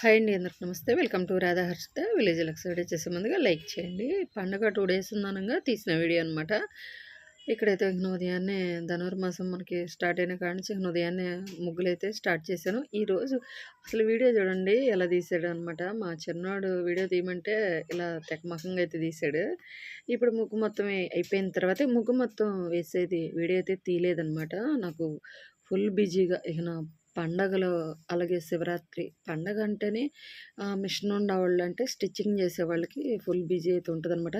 Hi అండి అందరికి నమస్తే. Welcome to Radhaharshitha village luxury చేసే ముందుగా లైక్ చేయండి. పండగ టూ డేస్ ఉందనంగా తీసిన వీడియో అనమాట ఇక్కడైతే ఇంకన ఉదయాన్నే ధనుర్మాసం మనకి స్టార్ట్ అయిన కాడ నుంచి ఇంక ఉదయాన్నే ముగ్గులైతే స్టార్ట్ చేశాను. ఈరోజు అసలు వీడియో చూడండి ఎలా తీసాడు అనమాట మా చిన్నవాడు వీడియో తీయమంటే ఇలా తెకమకంగా అయితే తీసాడు. ఇప్పుడు ముగ్గు మొత్తం అయిపోయిన తర్వాత ముగ్గు మొత్తం వేసేది వీడియో అయితే తీయలేదనమాట నాకు ఫుల్ బిజీగా ఇక పండగలు అలాగే శివరాత్రి పండగ అంటేనే మిషన్ ఉండేవాళ్ళు అంటే స్టిచ్చింగ్ చేసేవాళ్ళకి ఫుల్ బిజీ అయితే ఉంటుందన్నమాట.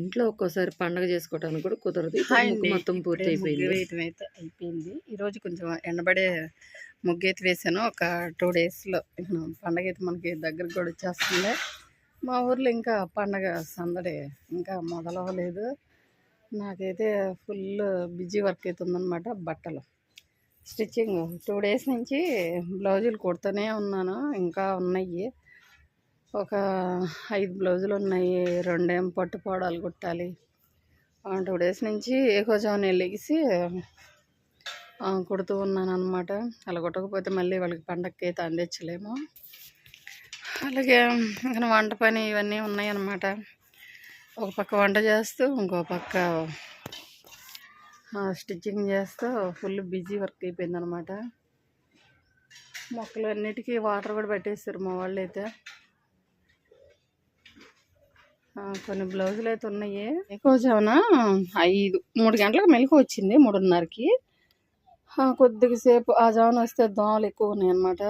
ఇంట్లో ఒక్కోసారి పండగ చేసుకోవడానికి కూడా కుదరదు. మొత్తం పూర్తి అయిపోయింది అయితే అయిపోయింది. ఈరోజు కొంచెం ఎండబడే ముగ్గు అయితే వేసాను. ఒక టూ డేస్లో పండగ అయితే మనకి దగ్గరకు కూడా వచ్చేస్తుంది. మా ఊర్లో ఇంకా పండగ సందడి ఇంకా మొదలవ్వలేదు. నాకైతే ఫుల్ బిజీ వర్క్ అయితే ఉందన్నమాట. బట్టలు. స్టిచ్చింగ్ టూ డేస్ నుంచి బ్లౌజులు కుడుతూనే ఉన్నాను. ఇంకా ఉన్నాయి. ఒక ఐదు బ్లౌజులు ఉన్నాయి. రెండేం పట్టు పోడాలు కుట్టాలి. టూ డేస్ నుంచి ఏకోజామున లెగిసి కుడుతూ ఉన్నాను అనమాట అలా కుట్టకపోతే మళ్ళీ వాళ్ళకి పండగకి అయితే అందించలేము. అలాగే ఇంకా వంట పని ఇవన్నీ ఉన్నాయన్నమాట. ఒక పక్క వంట చేస్తూ ఇంకో పక్క స్టిచ్చింగ్ చేస్తూ ఫుల్ బిజీ వర్క్ అయిపోయింది అనమాట మొక్కలు అన్నిటికీ వాటర్ కూడా పెట్టేస్తారు మా వాళ్ళు అయితే కొన్ని బ్లౌజులు అయితే ఉన్నాయి. ఎక్కువ ఐదు. మూడు గంటలకు మెలకు వచ్చింది మూడున్నరకి. కొద్దిగా సేపు ఆ జామున వస్తే దోమలు ఎక్కువ ఉన్నాయి అనమాట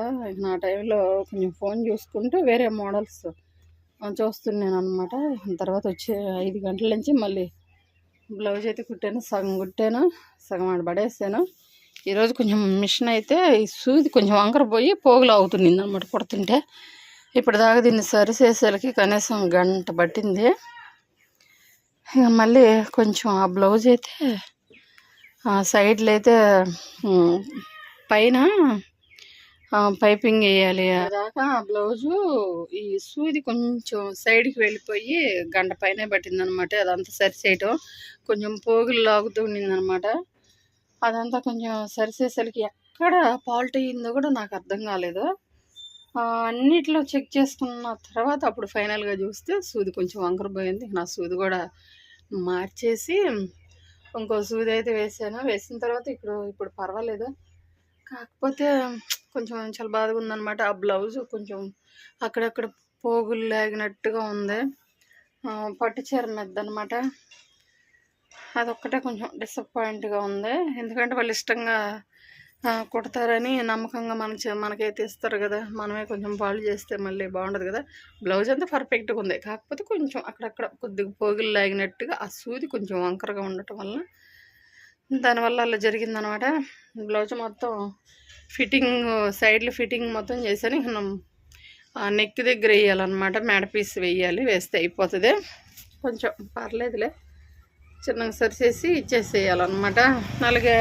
నా టైంలో కొంచెం ఫోన్ చూసుకుంటూ వేరే మోడల్స్ చూస్తున్నాను అనమాట తర్వాత వచ్చే ఐదు గంటల నుంచి మళ్ళీ బ్లౌజ్ అయితే కుట్టాను సగం కుట్టాను సగం ఆడ పడేసాను ఈరోజు కొంచెం మిషన్ అయితే ఈ సూది కొంచెం వంకర పోయి పోగులు అవుతుంది అనమాట కుడుతుంటే. ఇప్పుడు దాకా దీన్ని సరిచేసేలకి కనీసం గంట పట్టింది. ఇక మళ్ళీ కొంచెం ఆ బ్లౌజ్ అయితే ఆ సైడ్లు అయితే పైన పైపింగ్ వేయాలి. దాకా ఆ బ్లౌజు ఈ సూది కొంచెం సైడ్కి వెళ్ళిపోయి గంట పైన పట్టిందనమాట. అదంతా సరి చేయటం కొంచెం పోగులు లాగుతూ ఉండిందనమాట. అదంతా కొంచెం సరిచేసరికి ఎక్కడ ఫాల్ట్ అయ్యిందో కూడా నాకు అర్థం కాలేదు. అన్నిట్లో చెక్ చేసుకున్న తర్వాత అప్పుడు ఫైనల్గా చూస్తే సూది కొంచెం వంకరపోయింది నా సూది కూడా మార్చేసి ఇంకో సూది అయితే వేసాను. వేసిన తర్వాత ఇప్పుడు ఇప్పుడు పర్వాలేదు. కాకపోతే కొంచెం చాలా బాధగా ఉందన్నమాట. ఆ బ్లౌజ్ కొంచెం అక్కడక్కడ పోగులు లాగినట్టుగా ఉంది. పట్టు చీర మెద్దనమాట అదొక్కటే కొంచెం డిసప్పాయింట్గా ఉంది. ఎందుకంటే వాళ్ళు ఇష్టంగా కుడతారని నమ్మకంగా మన చే- మనకైతే ఇస్తారు కదా. మనమే కొంచెం పాలు చేస్తే మళ్ళీ బాగుండదు కదా. బ్లౌజ్ అంతా పర్ఫెక్ట్గా ఉంది. కాకపోతే కొంచెం అక్కడక్కడ కొద్దిగా పోగులు లాగినట్టుగా ఆ సూది కొంచెం వంకరగా ఉండటం వల్ల దానివల్ల అలా జరిగిందనమాట. బ్లౌజ్ మొత్తం ఫిట్టింగ్ సైడ్లు ఫిట్టింగ్ మొత్తం చేశాను ఇక మనం నెక్ దగ్గర వేయాలన్నమాట. మేడ పీస్ వేయాలి వేస్తే అయిపోతుంది. కొంచెం పర్లేదులే. చిన్నగా సరిచేసి ఇచ్చేసేయాలన్నమాట. అలాగే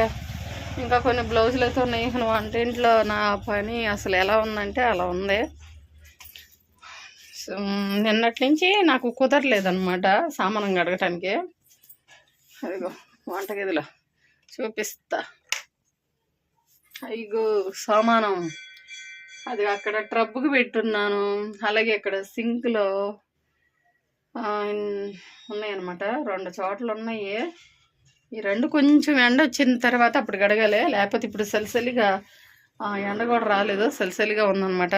ఇంకా కొన్ని బ్లౌజులు అయితే ఉన్నాయి ఇక వంటింట్లో నా పని అసలు ఎలా ఉందంటే అలా ఉంది. నిన్నటి నుంచి నాకు కుదరలేదన్నమాట సామానం కడగటానికి. అదిగో వంటగదిలో. చూపిస్తా. అయ్యో సామానం. అది అక్కడ ట్రబ్బుకి పెట్టున్నాను. అలాగే ఇక్కడ సింక్లో ఉన్నాయన్నమాట. రెండు చోట్ల ఉన్నాయి ఈ రెండు కొంచెం ఎండ వచ్చిన తర్వాత అప్పుడు గడగాలి లేకపోతే ఇప్పుడు సలిసలిగా ఆ, ఎండ కూడా రాలేదు. సలిసలిగా ఉందన్నమాట.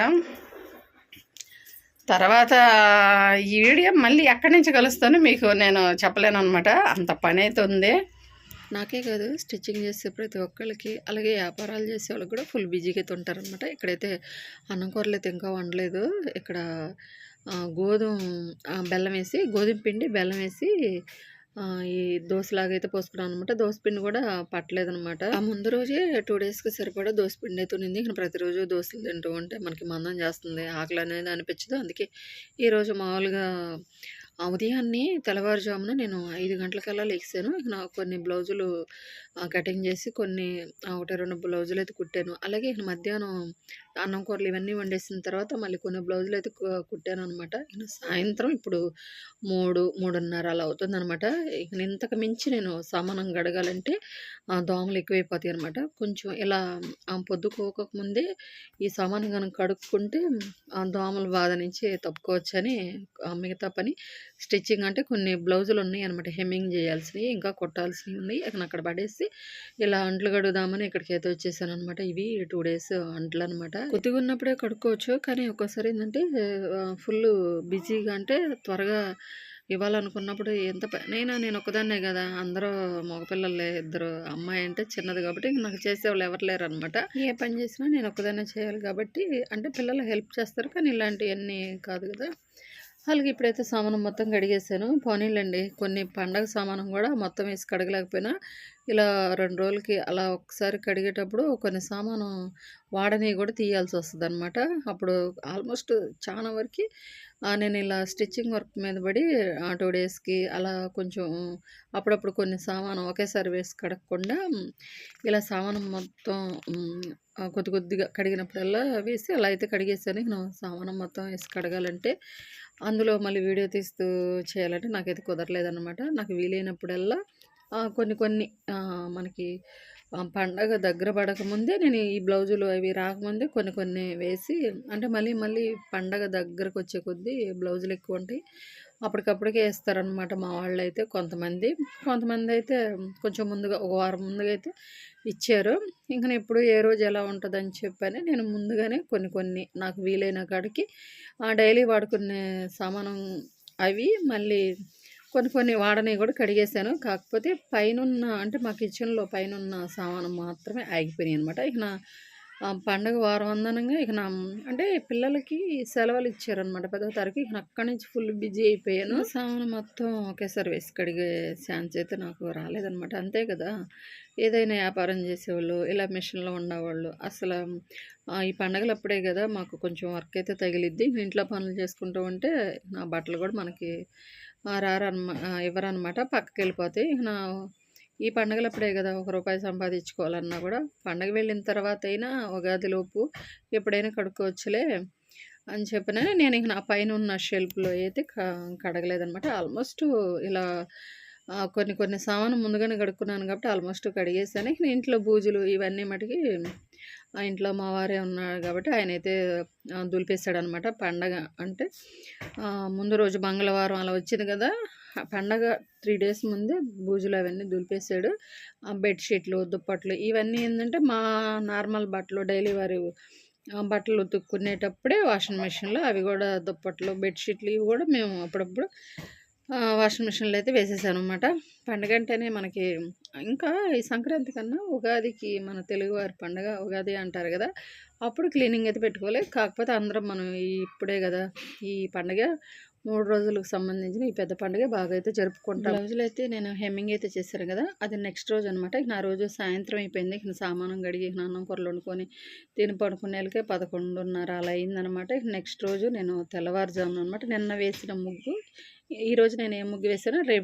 తర్వాత ఈ వీడియో మళ్ళీ ఎక్కడి నుంచి కలుస్తానో మీకు నేను చెప్పలేను అనమాట అంత పని అయితే ఉంది. నాకే కాదు స్టిచ్చింగ్ చేసే ప్రతి ఒక్కళ్ళకి అలాగే వ్యాపారాలు చేసే వాళ్ళకి కూడా ఫుల్ బిజీగా అయితే ఉంటారనమాట ఇక్కడైతే అన్నం కూరలు అయితే ఇంకా వండలేదు. ఇక్కడ గోధుమ బెల్లం వేసి గోధుమ పిండి బెల్లం వేసి ఈ దోశలాగా అయితే పోసుకున్నాను అనమాట దోశపిండి కూడా పట్టలేదనమాట ఆ ముందు రోజే టూ డేస్కి సరిపడా దోశ పిండి అయితే ఉంది. ఇంకా ప్రతిరోజు దోశలు తింటూ ఉంటే మనకి మందం చేస్తుంది. ఆకలి అనేది అనిపించదు. అందుకే ఈరోజు మామూలుగా ఉదయాన్నే తెల్లవారుజామున నేను ఐదు గంటలకల్లా లేచాను ఇక నాకు కొన్ని బ్లౌజులు కటింగ్ చేసి కొన్ని ఒకటి రెండు బ్లౌజులు అయితే కుట్టాను. అలాగే ఇక మధ్యాహ్నం అన్నం కూరలు ఇవన్నీ వండేసిన తర్వాత మళ్ళీ కొన్ని బ్లౌజులు అయితే కుట్టాను అనమాట ఇక సాయంత్రం ఇప్పుడు మూడు మూడున్నర అలా అవుతుందనమాట ఇక ఇంతకు మించి నేను సామానం గడగాలంటే ఆ, దోమలు ఎక్కువైపోతాయి అనమాట కొంచెం ఇలా ఆ, ఈ సామాను కనుక కడుక్కుంటే ఆ దోమల బాధ నుంచి తప్పుకోవచ్చని ఆ, మిగతా పని స్టిచ్చింగ్ అంటే కొన్ని బ్లౌజులు ఉన్నాయి అనమాట హెమ్మింగ్ చేయాల్సినవి ఇంకా కొట్టాల్సినవి ఉన్నాయి. అక్కడ అక్కడ పడేసి ఇలా అంట్లు కడుగుదామని ఇక్కడికి అయితే వచ్చేసాను అనమాట ఇవి టూ డేస్ అంట్లు అనమాట కొద్దిగా ఉన్నప్పుడే కడుక్కోవచ్చు. కానీ ఒక్కోసారి ఏంటంటే ఫుల్ బిజీగా అంటే త్వరగా ఇవ్వాలనుకున్నప్పుడు ఎంత పనైనా నేను ఒక్కదాన్నే కదా. అందరూ మగపిల్లలే ఇద్దరు అమ్మాయి అంటే చిన్నది కాబట్టి నాకు చేసేవాళ్ళు ఎవరు లేరు అనమాట ఏ పని చేసినా నేను ఒకదాన్నే చేయాలి కాబట్టి అంటే పిల్లలు హెల్ప్ చేస్తారు. కానీ ఇలాంటివన్నీ కాదు కదా. అలాగే ఇప్పుడైతే సామానం మొత్తం కడిగేసాను పోనీలండి కొన్ని పండగ సామానం కూడా మొత్తం వేసి కడగలేకపోయినా ఇలా రెండు రోజులకి అలా ఒకసారి కడిగేటప్పుడు కొన్ని సామాను వాడని కూడా తీయాల్సి వస్తుంది అనమాట అప్పుడు ఆల్మోస్ట్ చాలా వరకు నేను ఇలా స్టిచ్చింగ్ వర్క్ మీద పడి టూ డేస్కి అలా కొంచెం అప్పుడప్పుడు కొన్ని సామాను ఒకేసారి వేసి కడగకుండా ఇలా సామానం మొత్తం కొద్ది కొద్దిగా కడిగినప్పుడల్లా వేసి అలా అయితే కడిగేసాను సామానం మొత్తం వేసి కడగాలంటే అందులో మళ్ళీ వీడియో తీస్తూ చేయాలంటే నాకైతే కుదరలేదన్నమాట. నాకు వీలైనప్పుడల్లా కొన్ని కొన్ని మనకి పండగ దగ్గర పడకముందే నేను ఈ బ్లౌజులు అవి రాకముందే కొన్ని కొన్ని వేసి అంటే మళ్ళీ మళ్ళీ పండగ దగ్గరకు వచ్చే కొద్దీ బ్లౌజులు ఎక్కువ ఉంటాయి. అప్పటికప్పటికే వేస్తారనమాట మా వాళ్ళు అయితే కొంతమంది. కొంతమంది అయితే కొంచెం ముందుగా ఒక వారం ముందుగా అయితే ఇచ్చారు. ఇంకా నేను ఎప్పుడు ఏ రోజు ఎలా ఉంటుందని చెప్పని నేను ముందుగానే కొన్ని కొన్ని నాకు వీలైన కాడికి డైలీ వాడుకునే సామానం అవి మళ్ళీ కొన్ని కొన్ని వాడని కూడా కడిగేశాను. కాకపోతే పైనున్న అంటే మా కిచెన్లో పైనున్న సామాను మాత్రమే ఆగిపోయినాయి అనమాట ఇక నా పండగ వారం అందనంగా ఇక నా అంటే పిల్లలకి సెలవులు ఇచ్చారనమాట పదో తారీఖు ఇక అక్కడి నుంచి ఫుల్ బిజీ అయిపోయాను. సామానం మొత్తం ఒకేసారి వేసి కడిగే ఛాన్స్ అయితే నాకు రాలేదనమాట అంతే కదా. ఏదైనా వ్యాపారం చేసేవాళ్ళు ఇలా మిషన్లో ఉన్నవాళ్ళు అసలు ఈ పండగలు అప్పుడే కదా మాకు కొంచెం వర్క్ అయితే తగిలిద్ది. ఇంట్లో పనులు చేసుకుంటూ ఉంటే నా బట్టలు కూడా మనకి రారనమా ఇవ్వరనమాట పక్కకి వెళ్ళిపోతాయి ఇక నా ఈ పండుగలప్పుడే కదా ఒక రూపాయి సంపాదించుకోవాలన్నా కూడా. పండగ వెళ్ళిన తర్వాత అయినా ఉగాదిలోపు ఎప్పుడైనా కడుక్కోవచ్చులే అని చెప్పిన నేను ఇక నా పైన ఉన్న షెల్ఫ్లో అయితే క కడగలేదనమాట ఆల్మోస్ట్ ఇలా కొన్ని కొన్ని సామాను ముందుగానే కడుక్కున్నాను కాబట్టి ఆల్మోస్ట్ కడిగేసాను. ఇక ఇంట్లో బూజులు ఇవన్నీ మటుకి ఇంట్లో మా వారే ఉన్నాడు కాబట్టి ఆయన అయితే దులిపేస్తాడనమాట పండగ అంటే. ముందు రోజు మంగళవారం అలా వచ్చింది కదా ఆ పండగ త్రీ డేస్ ముందే బూజులు అవన్నీ దులిపేశాడు ఆ బెడ్షీట్లు దుప్పట్లు ఇవన్నీ ఏంటంటే మా నార్మల్ బట్టలు డైలీ వారి బట్టలు ఉతుక్కునేటప్పుడే వాషింగ్ మెషిన్లో అవి కూడా దుప్పట్లు బెడ్షీట్లు ఇవి కూడా మేము అప్పుడప్పుడు వాషింగ్ మిషన్లో అయితే వేసేసాను అనమాట పండగ అంటేనే మనకి ఇంకా ఈ సంక్రాంతి కన్నా ఉగాదికి మన తెలుగువారి పండగ ఉగాది అంటారు కదా అప్పుడు క్లీనింగ్ అయితే పెట్టుకోలేదు కాకపోతే అందరం మనం ఇప్పుడే కదా ఈ పండగ మూడు రోజులకు సంబంధించిన ఈ పెద్ద పండుగ బాగా అయితే జరుపుకుంటాం. రోజులు అయితే నేను హెమ్మింగ్ అయితే చేశాను కదా అది నెక్స్ట్ రోజు అనమాట నా రోజు సాయంత్రం అయిపోయింది. ఇక సామానం గడిగి అన్నం కూరలు వండుకొని తిని పడుకునేళ్ళకే పదకొండున్నర అలా అయిందనమాట నెక్స్ట్ రోజు నేను తెల్లవారుజామున అనమాట నిన్న వేసిన ముగ్గు. ఈరోజు నేను ఏ ముగ్గు వేసానో రేపు